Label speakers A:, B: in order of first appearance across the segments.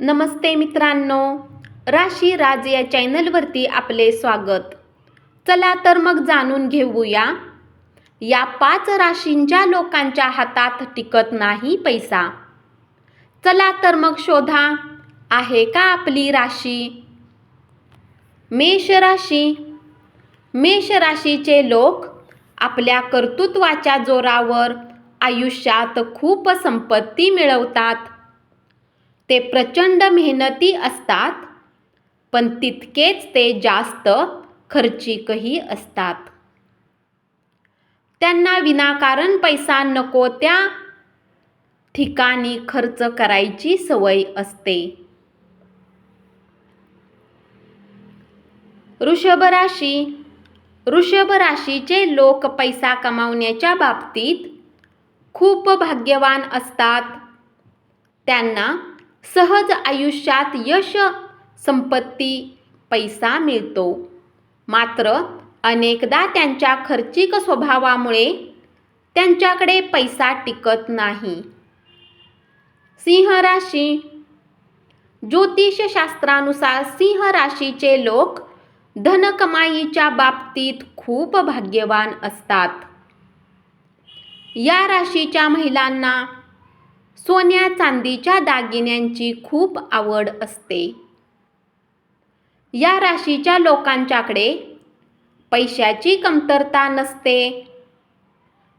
A: नमस्ते मित्रांनो. राशी राज या चॅनलवरती आपले स्वागत. चला तर मग जाणून घेऊया. या पाच राशींच्या लोकांच्या हातात टिकत नाही पैसा. चला तर मग शोधा. आहे का आपली राशी? मेष राशी. मेष राशीचे लोक आपल्या कर्तृत्वाच्या जोरावर आयुष्यात खूप संपत्ती मिळवतात. ते प्रचंड मेहनती असतात पण तितकेच ते जास्त खर्चिकही असतात. त्यांना विनाकारण पैसा नको त्या ठिकाणी खर्च करायची सवय असते. वृषभ राशी. वृषभ राशीचे लोक पैसा कमावण्याच्या बाबतीत खूप भाग्यवान असतात. त्यांना सहज आयुष्यात यश संपत्ती पैसा मिळतो. मात्र अनेकदा त्यांच्या खर्चिक स्वभावामुळे त्यांच्याकडे पैसा टिकत नाही. सिंह राशी. ज्योतिषशास्त्रानुसार सिंह राशीचे लोक धनकमाईच्या बाबतीत खूप भाग्यवान असतात. या राशीच्या महिलांना सोन्या चांदीच्या दागिन्यांची खूप आवड असते. या राशीच्या लोकांच्याकडे पैशाची कमतरता नसते.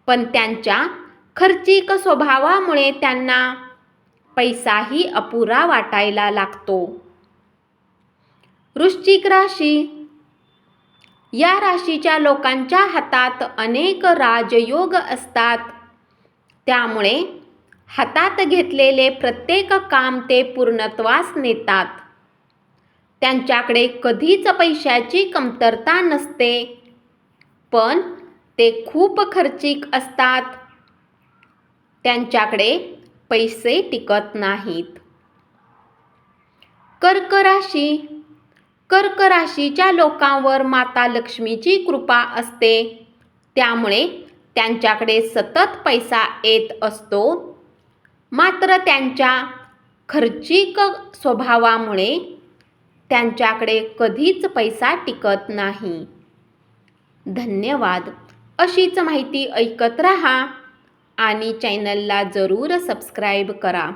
A: पण त्यांच्या खर्चिक स्वभावामुळे त्यांना पैसाही अपुरा वाटायला लागतो. वृश्चिक राशी. या राशीच्या लोकांच्या हातात अनेक राजयोग असतात. त्यामुळे हातात घेतलेले प्रत्येक काम ते पूर्णत्वास नेतात. त्यांच्याकडे कधीच पैशाची कमतरता नसते पण ते खूप खर्चिक असतात. त्यांच्याकडे पैसे टिकत नाहीत. कर्क राशी कर्क राशीच्या लोकांवर माता लक्ष्मीची कृपा असते. त्यामुळे त्यांच्याकडे सतत पैसा येत असतो. मात्र त्यांच्या खर्चिक स्वभावामुळे त्यांच्याकडे कधीच पैसा टिकत नाही. धन्यवाद. अशीच माहिती ऐकत रहा आणि चॅनलला जरूर सबस्क्राईब करा.